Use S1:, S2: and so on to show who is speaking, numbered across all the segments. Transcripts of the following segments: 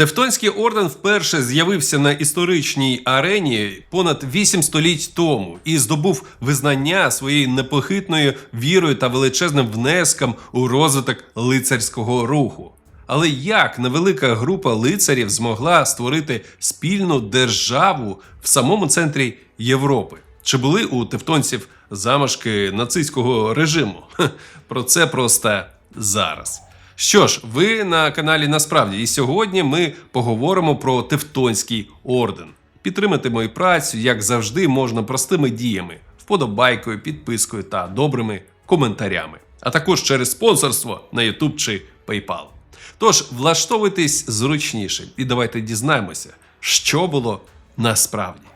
S1: Тевтонський орден вперше з'явився на історичній арені понад 8 століть тому і здобув визнання своєю непохитною вірою та величезним внеском у розвиток лицарського руху. Але як невелика група лицарів змогла створити спільну державу в самому центрі Європи? Чи були у тевтонців замашки нацистського режиму? Про це просто зараз. Що ж, ви на каналі Насправді, і сьогодні ми поговоримо про Тевтонський орден. Підтримати мою працю, як завжди, можна простими діями, вподобайкою, підпискою та добрими коментарями, а також через спонсорство на YouTube чи PayPal. Тож влаштовуйтесь зручніше і давайте дізнаємося, що було насправді.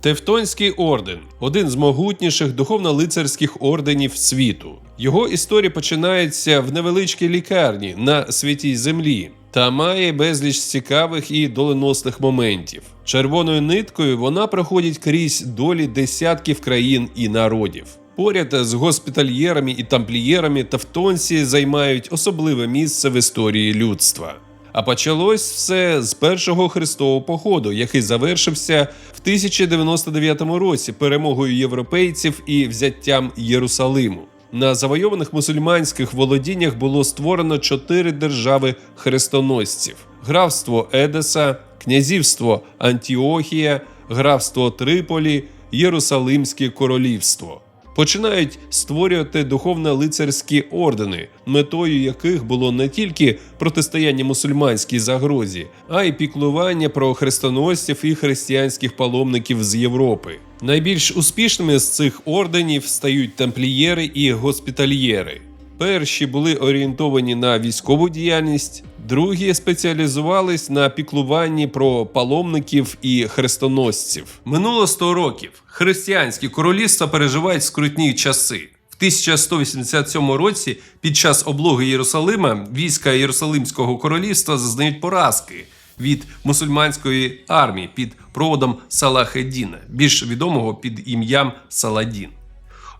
S1: Тевтонський орден один з могутніших духовно-лицарських орденів світу. Його історія починається в невеличкій лікарні на святій землі та має безліч цікавих і доленосних моментів. Червоною ниткою вона проходить крізь долі десятків країн і народів. Поряд з госпітальєрами і тамплієрами тевтонці займають особливе місце в історії людства. А почалось все з першого хрестового походу, який завершився в 1099 році перемогою європейців і взяттям Єрусалиму. На завойованих мусульманських володіннях було створено чотири держави хрестоносців: графство Едеса, князівство Антіохія, графство Триполі, Єрусалимське королівство починають створювати духовно-лицарські ордени, метою яких було не тільки протистояння мусульманській загрозі, а й піклування про хрестоносців і християнських паломників з Європи. Найбільш успішними з цих орденів стають тамплієри і госпітальєри. Перші були орієнтовані на військову діяльність, другі спеціалізувались на піклуванні про паломників і хрестоносців. Минуло 100 років. Християнські королівства переживають скрутні часи. В 1187 році, під час облоги Єрусалима, війська Єрусалимського королівства зазнають поразки від мусульманської армії під проводом Салахедіна, більш відомого під ім'ям Саладін.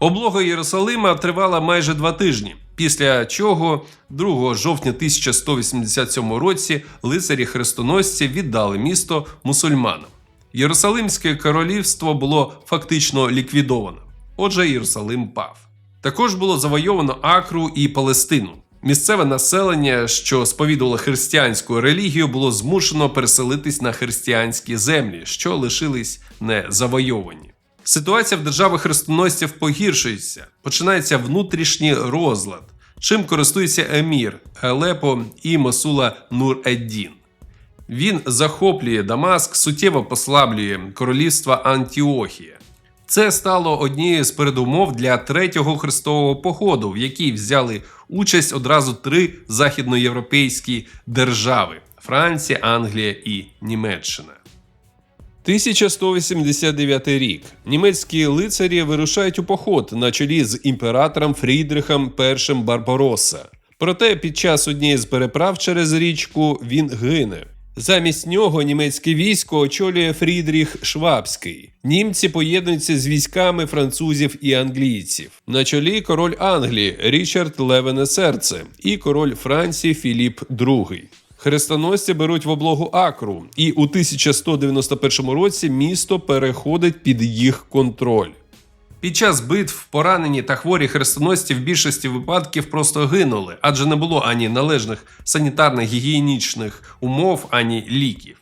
S1: Облога Єрусалима тривала майже два тижні, після чого 2 жовтня 1187 році лицарі хрестоносці віддали місто мусульманам. Єрусалимське королівство було фактично ліквідовано. Отже, Єрусалим пав. Також було завойовано Акру і Палестину. Місцеве населення, що сповідувало християнську релігію, було змушено переселитись на християнські землі, що лишились незавойовані. Ситуація в державах хрестоносців погіршується. Починається внутрішній розлад, чим користується емір Алепо і Масула Нур-Еддін. Він захоплює Дамаск, суттєво послаблює королівство Антіохія. Це стало однією з передумов для третього хрестового походу, в якій взяли участь одразу три західноєвропейські держави: Франція, Англія і Німеччина. 1189 рік німецькі лицарі вирушають у поход на чолі з імператором Фрідрихом І Барбаросса. Проте під час однієї з переправ через річку він гине. Замість нього німецьке військо очолює Фрідріх Швабський. Німці поєднуються з військами французів і англійців. На чолі король Англії Річард Левене Серце і король Франції Філіп II. Хрестоносці беруть в облогу Акру, і у 1191 році місто переходить під їх контроль. Під час битв поранені та хворі хрестоносці в більшості випадків просто гинули, адже не було ані належних санітарних гігієнічних умов, ані ліків.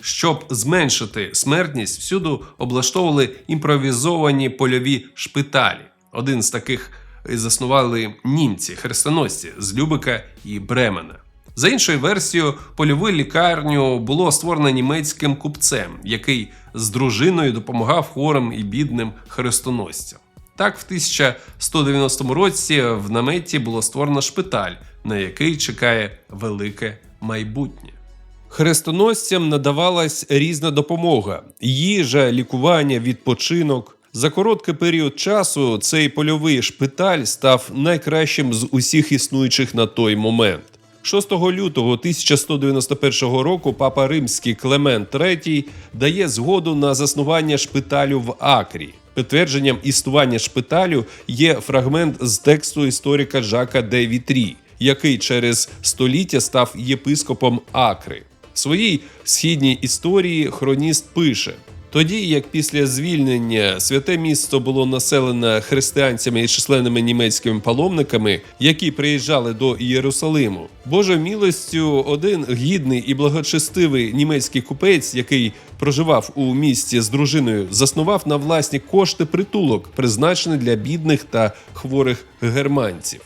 S1: Щоб зменшити смертність, всюди облаштовували імпровізовані польові шпиталі. Один з таких заснували німці, хрестоносці з Любика і Бремена. За іншою версією, польову лікарню було створено німецьким купцем, який з дружиною допомагав хворим і бідним хрестоносцям. Так, в 1190 році в наметі було створено шпиталь, на який чекає велике майбутнє. Хрестоносцям надавалась різна допомога: їжа, лікування, відпочинок. За короткий період часу цей польовий шпиталь став найкращим з усіх існуючих на той момент. 6 лютого 1191 року папа римський Клемент III дає згоду на заснування шпиталю в Акрі. Підтвердженням існування шпиталю є фрагмент з тексту історика Жака де Вітрі, який через століття став єпископом Акри. В своїй східній історії хроніст пише. Тоді, як після звільнення святе місто було населено християнцями і численними німецькими паломниками, які приїжджали до Єрусалиму, Божою милостю один гідний і благочестивий німецький купець, який проживав у місті з дружиною, заснував на власні кошти притулок, призначений для бідних та хворих германців.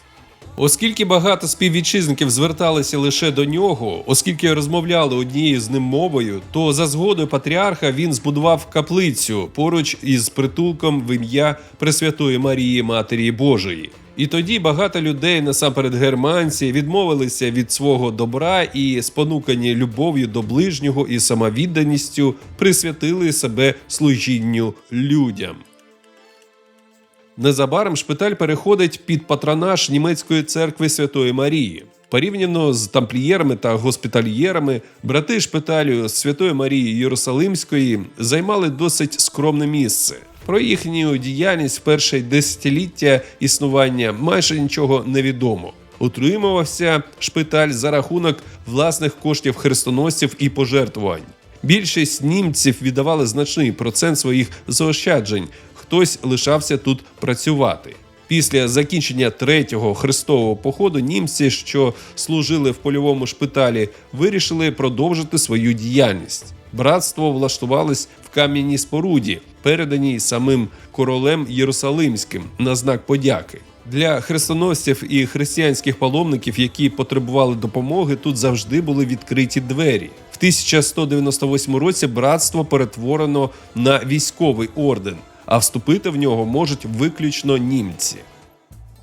S1: Оскільки багато співвітчизників зверталися лише до нього, оскільки розмовляли однією з ним мовою, то за згодою патріарха він збудував каплицю поруч із притулком в ім'я Пресвятої Марії Матері Божої. І тоді багато людей, насамперед германці, відмовилися від свого добра і, спонукані любов'ю до ближнього і самовідданістю, присвятили себе служінню людям. Незабаром шпиталь переходить під патронаж німецької церкви Святої Марії. Порівняно з тамплієрами та госпітальєрами, брати шпиталю Святої Марії Єрусалимської займали досить скромне місце. Про їхню діяльність в перше десятиліття існування майже нічого не відомо. Утримувався шпиталь за рахунок власних коштів хрестоносців і пожертвувань. Більшість німців віддавали значний процент своїх заощаджень. Хтось лишався тут працювати. Після закінчення третього хрестового походу німці, що служили в польовому шпиталі, вирішили продовжити свою діяльність. Братство влаштувалось в кам'яній споруді, переданій самим королем Єрусалимським на знак подяки. Для хрестоносців і християнських паломників, які потребували допомоги, тут завжди були відкриті двері. В 1198 році братство перетворено на військовий орден, а вступити в нього можуть виключно німці.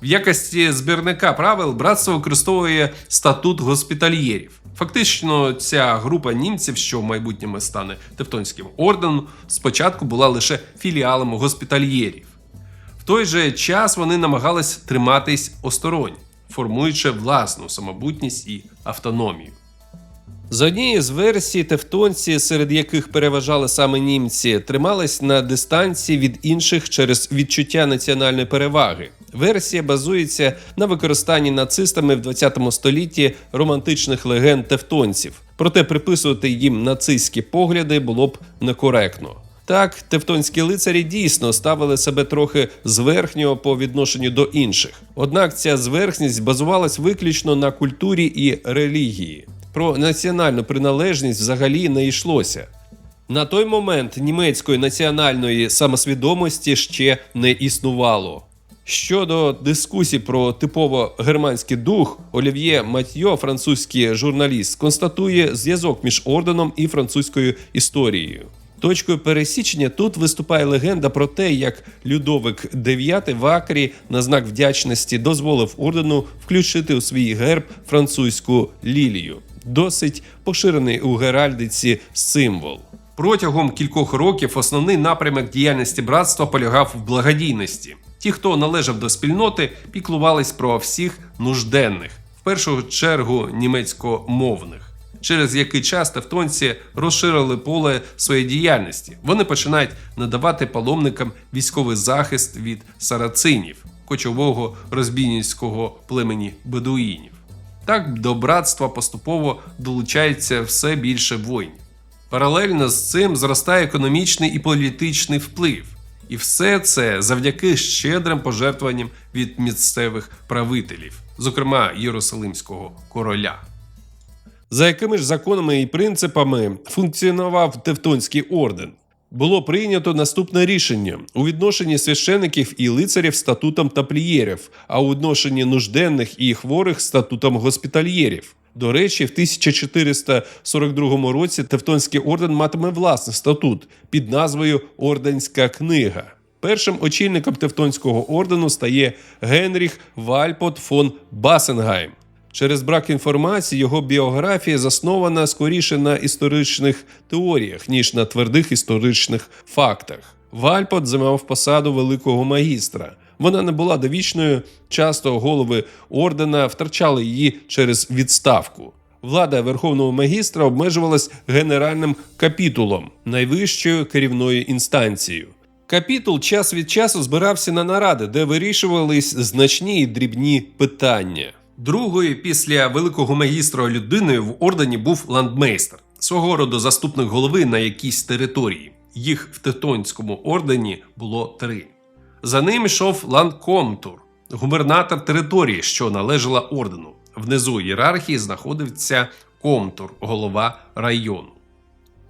S1: В якості збірника правил братство використовує статут госпітальєрів. Фактично, ця група німців, що в майбутньому стане Тевтонським орденом, спочатку була лише філіалом госпітальєрів. В той же час вони намагались триматись осторонь, формуючи власну самобутність і автономію. За однією з версій, тевтонці, серед яких переважали саме німці, тримались на дистанції від інших через відчуття національної переваги. Версія базується на використанні нацистами в 20 столітті романтичних легенд тевтонців, проте приписувати їм нацистські погляди було б некоректно. Так, тевтонські лицарі дійсно ставили себе трохи зверхнього по відношенню до інших. Однак ця зверхність базувалась виключно на культурі і релігії. Про національну приналежність взагалі не йшлося. На той момент німецької національної самосвідомості ще не існувало. Щодо дискусій про типово германський дух, Олів'є Матьо, французький журналіст, констатує зв'язок між орденом і французькою історією. Точкою пересічення тут виступає легенда про те, як Людовик IX в Акрі на знак вдячності дозволив ордену включити у свій герб французьку лілію. Досить поширений у геральдиці символ. Протягом кількох років основний напрямок діяльності братства полягав в благодійності. Ті, хто належав до спільноти, піклувались про всіх нужденних, в першу чергу німецькомовних. Через який час тевтонці розширили поле своєї діяльності. Вони починають надавати паломникам військовий захист від сарацинів, кочового розбійницького племені бедуїнів. Так до братства поступово долучається все більше воїнів. Паралельно з цим зростає економічний і політичний вплив. І все це завдяки щедрим пожертвуванням від місцевих правителів, зокрема Єрусалимського короля. За якими ж законами і принципами функціонував Тевтонський орден? Було прийнято наступне рішення у відношенні священиків і лицарів статутом таплієрів, а у відношенні нужденних і хворих статутом госпітальєрів. До речі, в 1442 році Тевтонський орден матиме власний статут під назвою Орденська книга. Першим очільником Тевтонського ордену стає Генріх Вальпот фон Басенгайм. Через брак інформації його біографія заснована скоріше на історичних теоріях, ніж на твердих історичних фактах. Вальпот займав посаду великого магістра. Вона не була довічною, часто голови ордена втрачали її через відставку. Влада верховного магістра обмежувалась генеральним капітулом, найвищою керівною інстанцією. Капітул час від часу збирався на наради, де вирішувались значні і дрібні питання. Другою після великого магістра людиною в ордені був ландмейстер. свого роду заступник голови на якійсь території. Їх в Тевтонському ордені було три. За ним йшов ланкомтур, губернатор території, що належала ордену. Внизу ієрархії знаходився комтур, голова району.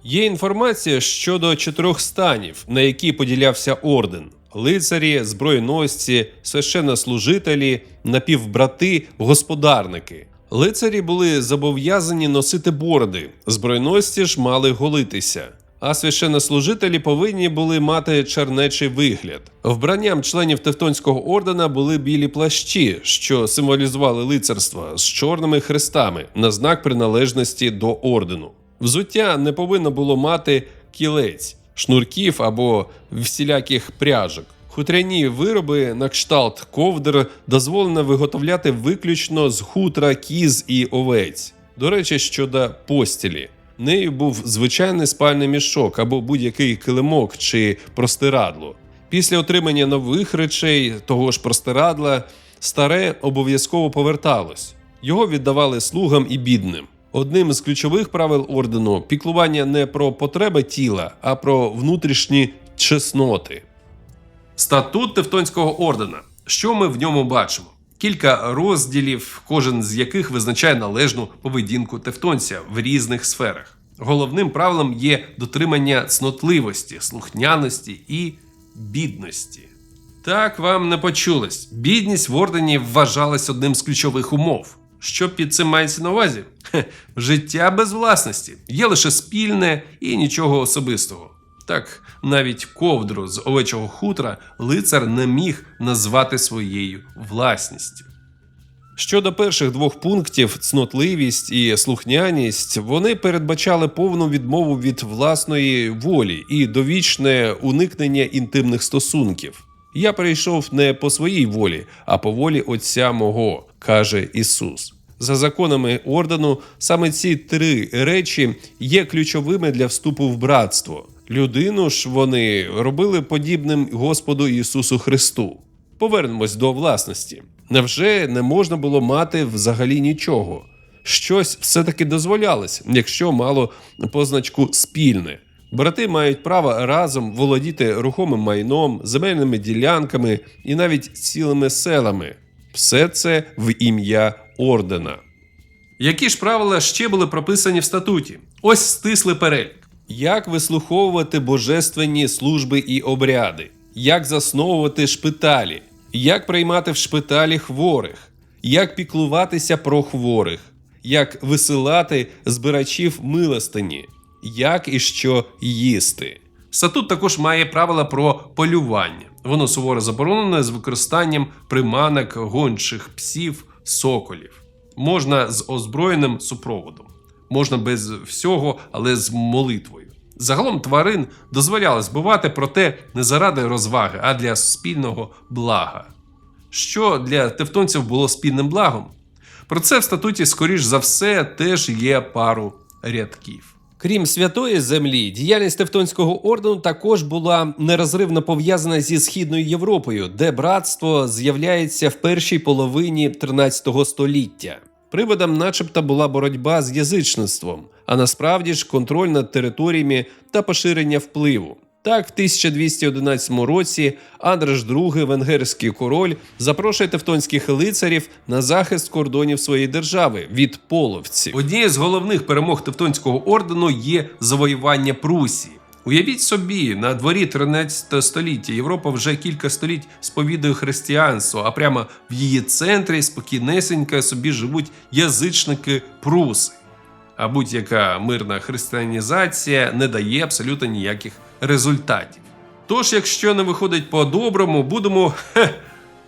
S1: Є інформація щодо чотирьох станів, на які поділявся орден: лицарі, зброєносці, священнослужителі, напівбрати, господарники. Лицарі були зобов'язані носити бороди, зброєносці ж мали голитися. А священнослужителі повинні були мати чернечий вигляд. Вбранням членів Тевтонського ордена були білі плащі, що символізували лицарство з чорними хрестами на знак приналежності до ордену. Взуття не повинно було мати кілець, шнурків або всіляких пряжок. Хутряні вироби на кшталт ковдр дозволено виготовляти виключно з хутра кіз і овець. До речі, щодо постілі. Нею був звичайний спальний мішок або будь-який килимок чи простирадло. Після отримання нових речей, того ж простирадла, старе обов'язково поверталось. Його віддавали слугам і бідним. Одним з ключових правил ордену піклування не про потреби тіла, а про внутрішні чесноти. Статут Тевтонського ордена. Що ми в ньому бачимо? Кілька розділів, кожен з яких визначає належну поведінку тевтонця в різних сферах. Головним правилом є дотримання цнотливості, слухняності і бідності. Так вам не почулось. Бідність в ордені вважалась одним з ключових умов. Що під цим мається на увазі? Хе, життя без власності. Є лише спільне і нічого особистого. Так, навіть ковдру з овечого хутра лицар не міг назвати своєю власністю. Щодо перших двох пунктів цнотливість і слухняність, вони передбачали повну відмову від власної волі і довічне уникнення інтимних стосунків. Я прийшов не по своїй волі, а по волі Отця мого, каже Ісус. За законами ордену, саме ці три речі є ключовими для вступу в братство. Людину ж вони робили подібним Господу Ісусу Христу. Повернемось до власності. Невже не можна було мати взагалі нічого? Щось все-таки дозволялось, якщо мало позначку спільне. Брати мають право разом володіти рухомим майном, земельними ділянками і навіть цілими селами. Все це в ім'я ордена. Які ж правила ще були прописані в статуті? Ось стислий перелік. Як вислуховувати божественні служби і обряди, як засновувати шпиталі, як приймати в шпиталі хворих, як піклуватися про хворих, як висилати збирачів милостині, як і що їсти. Статут також має правила про полювання. Воно суворо заборонене з використанням приманок гончих псів, соколів. Можна з озброєним супроводом, можна без всього, але з молитвою. Загалом тварин дозволяли збивати, проте не заради розваги, а для спільного блага. Що для тевтонців було спільним благом? Про це в статуті, скоріш за все, теж є пару рядків. Крім святої землі, діяльність Тевтонського ордену також була нерозривно пов'язана зі східною Європою, де братство з'являється в першій половині 13 століття. Приводом, начебто, була боротьба з язичництвом, а насправді ж контроль над територіями та поширення впливу. Так, в 1211 році Андреш II, венгерський король, запрошує тевтонських лицарів на захист кордонів своєї держави від половців. Однією з головних перемог Тевтонського ордену є завоювання Прусії. Уявіть собі, на дворі 13 століття Європа вже кілька століть сповідує християнство, а прямо в її центрі спокійнесенько собі живуть язичники пруси. А будь-яка мирна християнізація не дає абсолютно ніяких результатів. Тож, якщо не виходить по-доброму, будемо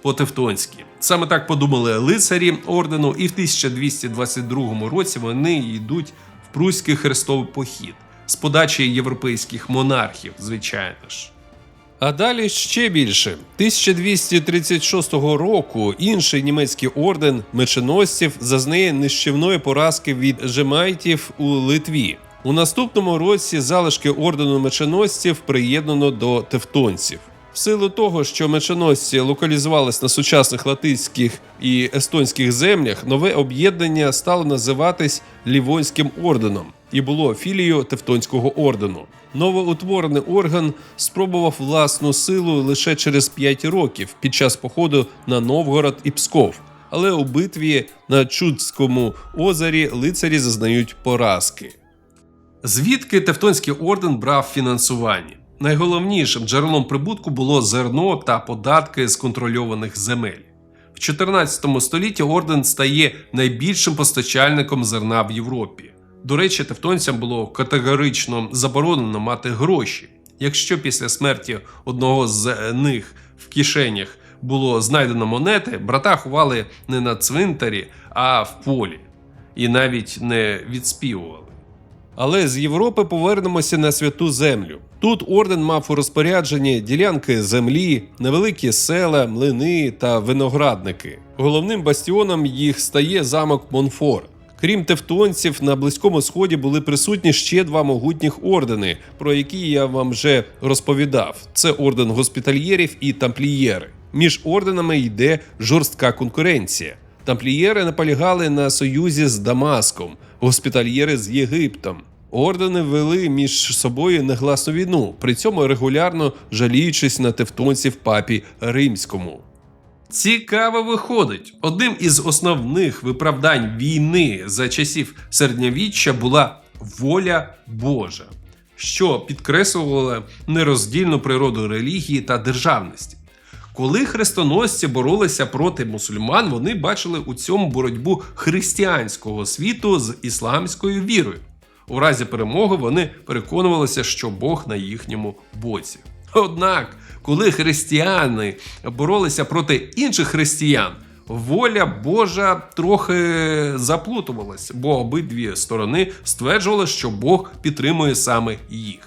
S1: по-тевтонськи. Саме так подумали лицарі ордену, і в 1222 році вони йдуть в Пруський хрестовий похід з подачі європейських монархів, звичайно ж. А далі ще більше. 1236 року інший німецький орден меченосців зазнає нищівної поразки від жемайтів у Литві. У наступному році залишки ордену меченосців приєднано до тевтонців. В силу того, що меченосці локалізувались на сучасних латинських і естонських землях, нове об'єднання стало називатись Лівонським орденом. І було філією Тевтонського ордену. Новоутворений орган спробував власну силу лише через 5 років під час походу на Новгород і Псков. Але у битві на Чудському озері лицарі зазнають поразки. Звідки Тевтонський орден брав фінансування? Найголовнішим джерелом прибутку було зерно та податки з контрольованих земель. В 14 столітті орден стає найбільшим постачальником зерна в Європі. До речі, тевтонцям було категорично заборонено мати гроші. Якщо після смерті одного з них в кишенях було знайдено монети, брата ховали не на цвинтарі, а в полі, і навіть не відспівували. Але з Європи повернемося на святу землю. Тут орден мав у розпорядженні ділянки землі, невеликі села, млини та виноградники. Головним бастіоном їх стає замок Монфор. Крім тевтонців, на близькому сході були присутні ще два могутніх ордени, про які я вам вже розповідав: це орден госпітальєрів і тамплієри. Між орденами йде жорстка конкуренція. Тамплієри наполягали на союзі з Дамаском, госпітальєри з Єгиптом. Ордени вели між собою негласну війну, при цьому регулярно жаліючись на тевтонців папі римському. Цікаво виходить, одним із основних виправдань війни за часів середньовіччя була воля Божа, що підкреслювала нероздільну природу релігії та державності. Коли хрестоносці боролися проти мусульман, вони бачили у цьому боротьбу християнського світу з ісламською вірою. У разі перемоги вони переконувалися, що Бог на їхньому боці. Однак, коли християни боролися проти інших християн, воля Божа трохи заплутувалась, бо обидві сторони стверджували, що Бог підтримує саме їх.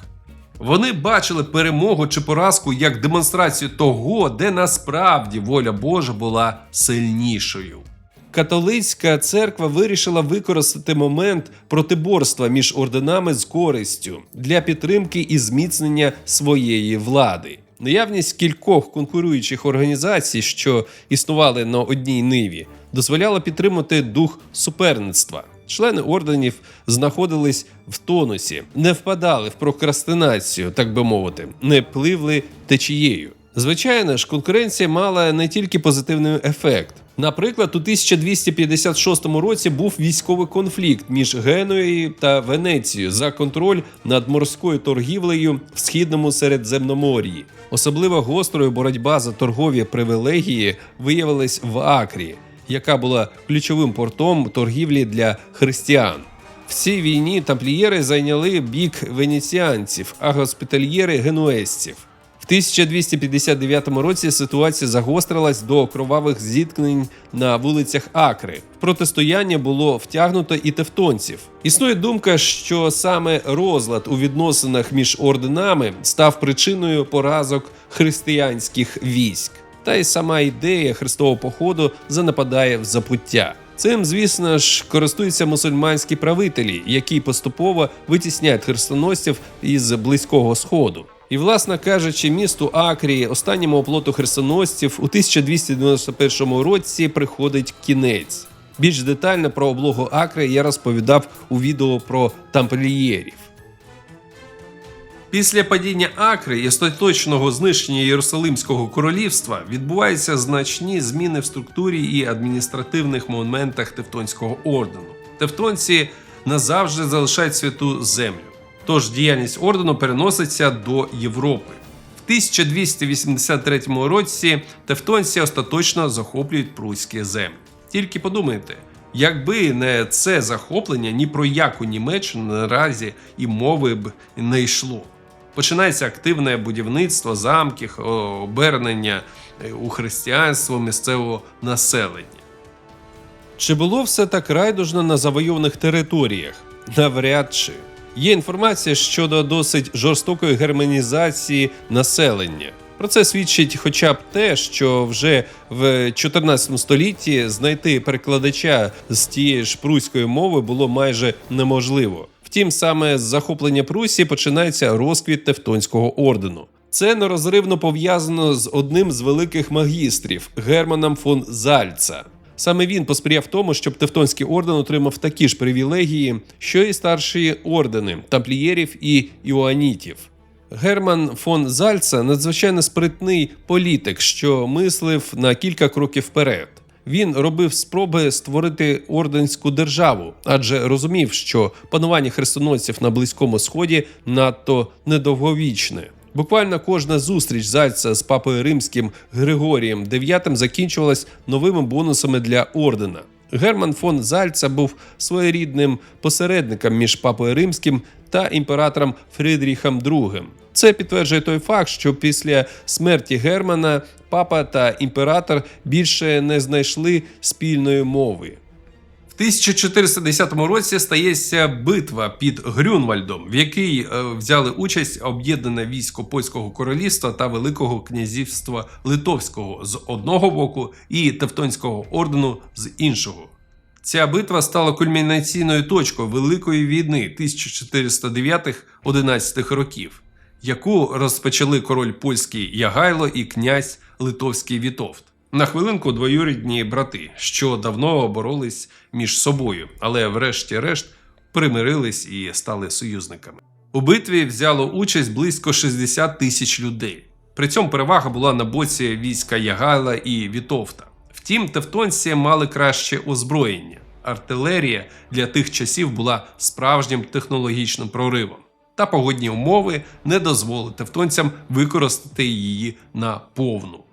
S1: Вони бачили перемогу чи поразку як демонстрацію того, де насправді воля Божа була сильнішою. Католицька церква вирішила використати момент протиборства між орденами з користю для підтримки і зміцнення своєї влади. Наявність кількох конкуруючих організацій, що існували на одній ниві, дозволяла підтримати дух суперництва. Члени орденів знаходились в тонусі, не впадали в прокрастинацію, так би мовити, не пливли течією. Звичайно ж, конкуренція мала не тільки позитивний ефект. Наприклад, у 1256 році був військовий конфлікт між Генуєю та Венецією за контроль над морською торгівлею в східному Середземномор'ї. Особливо гострою боротьба за торгові привілегії виявилась в Акрі, яка була ключовим портом торгівлі для християн. В цій війні тамплієри зайняли бік венеціанців, а госпітальєри генуезців. В 1259 році ситуація загострилась до кровавих зіткнень на вулицях Акри. Протистояння було втягнуто і тевтонців. Існує думка, що саме розлад у відносинах між орденами став причиною поразок християнських військ. Та й сама ідея хрестового походу занападає в забуття. Цим, звісно ж, користуються мусульманські правителі, які поступово витісняють хрестоносців із близького сходу. І, власне кажучи, місту Акрії, останньому оплоту хрестоносців у 1291 році приходить кінець. Більш детально про облогу Акри я розповідав у відео про тамплієрів. Після падіння Акри і остаточного знищення Єрусалимського королівства відбуваються значні зміни в структурі і адміністративних моментах Тевтонського ордену. Тевтонці назавжди залишають святу землю. Тож діяльність ордену переноситься до Європи. В 1283 році тевтонці остаточно захоплюють пруські землі. Тільки подумайте, якби не це захоплення, ні про яку Німеччину наразі і мови б не йшло. Починається активне будівництво замків, обернення е, у християнство місцевого населення. Чи було все так райдужно на завойованих територіях? Навряд чи. Є інформація щодо досить жорстокої германізації населення. Про це свідчить хоча б те, що вже в 14 столітті знайти перекладача з тієї ж пруської мови було майже неможливо. Втім, саме з захоплення Прусії починається розквіт Тевтонського ордену. Це нерозривно пов'язано з одним з великих магістрів Германом фон Зальца. Саме він посприяв тому, щоб Тевтонський орден отримав такі ж привілегії, що і старші ордени тамплієрів і іоанітів. Герман фон Зальца надзвичайно спритний політик, що мислив на кілька кроків вперед. Він робив спроби створити орденську державу, адже розумів, що панування хрестоносців на близькому сході надто недовговічне. Буквально кожна зустріч Зальца з папою римським Григорієм IX закінчувалась новими бонусами для ордена. Герман фон Зальца був своєрідним посередником між папою римським та імператором Фридріхом II. Це підтверджує той факт, що після смерті Германа папа та імператор більше не знайшли спільної мови. В 1410 році стається битва під Грюнвальдом, в якій е, взяли участь об'єднане військо польського королівства та Великого князівства Литовського з одного боку і Тевтонського ордену з іншого. Ця битва стала кульмінаційною точкою Великої війни 1409-11 років, яку розпочали король польський Ягайло і князь Литовський Вітовт. На хвилинку двоюрідні брати, що давно боролись між собою, але врешті-решт примирились і стали союзниками. У битві взяло участь близько 60 тисяч людей. При цьому перевага була на боці війська Ягайла і Вітовта. Втім, тевтонці мали краще озброєння. Артилерія для тих часів була справжнім технологічним проривом. Та погодні умови не дозволили тевтонцям використати її на повну.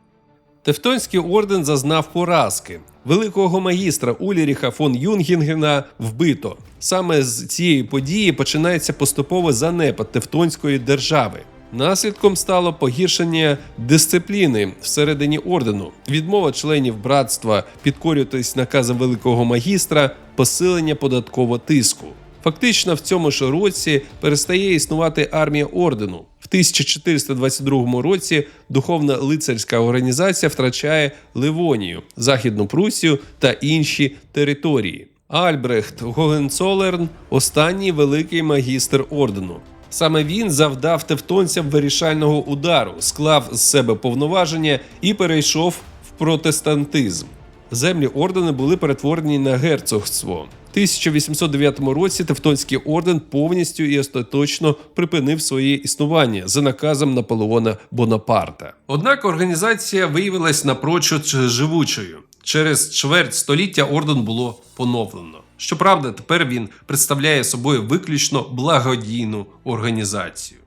S1: Тевтонський орден зазнав поразки. Великого магістра Уліріха фон Юнгінгена вбито. Саме з цієї події починається поступово занепад Тевтонської держави. Наслідком стало погіршення дисципліни всередині ордену, відмова членів братства підкорюватись наказам великого магістра, посилення податкового тиску. Фактично в цьому ж році перестає існувати армія ордену. В 1422 році духовна лицарська організація втрачає Ливонію, Західну Прусію та інші території. Альбрехт Гогенцолерн останній великий магістр ордену. Саме він завдав тевтонцям вирішального удару, склав з себе повноваження і перейшов в протестантизм. Землі ордену були перетворені на герцогство. В 1809 році Тевтонський орден повністю і остаточно припинив своє існування за наказом Наполеона Бонапарта. Однак організація виявилась напрочуд живучою. Через чверть століття орден було поновлено. Щоправда, тепер він представляє собою виключно благодійну організацію.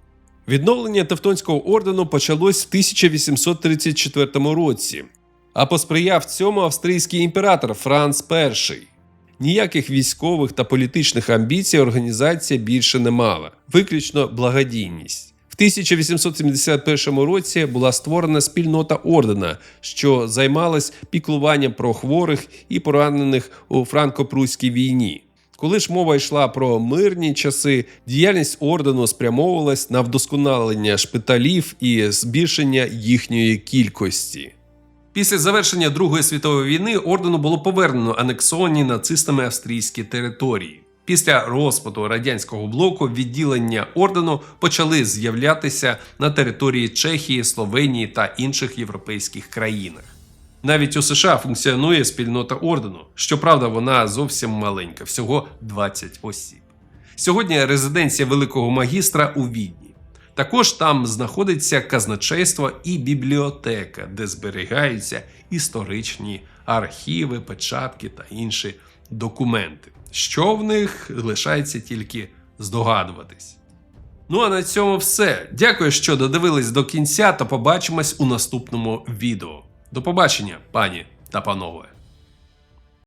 S1: Відновлення Тевтонського ордену почалось в 1834 році, а посприяв цьому австрійський імператор Франц І. Ніяких військових та політичних амбіцій організація більше не мала, виключно благодійність. В 1871 році була створена спільнота ордена, що займалась піклуванням про хворих і поранених у франко-пруській війні. Коли ж мова йшла про мирні часи, діяльність ордену спрямовувалась на вдосконалення шпиталів і збільшення їхньої кількості. Після завершення Другої світової війни ордену було повернено анексовані нацистами австрійські території. Після розпаду радянського блоку відділення ордену почали з'являтися на території Чехії, Словенії та інших європейських країнах. Навіть у США функціонує спільнота ордену. Щоправда, вона зовсім маленька, всього 20 осіб. Сьогодні резиденція великого магістра у Відні. Також там знаходиться казначейство і бібліотека, де зберігаються історичні архіви, печатки та інші документи. Що в них лишається тільки здогадуватись. Ну а на цьому все. Дякую, що додивились до кінця, та побачимось у наступному відео. До побачення, пані та панове.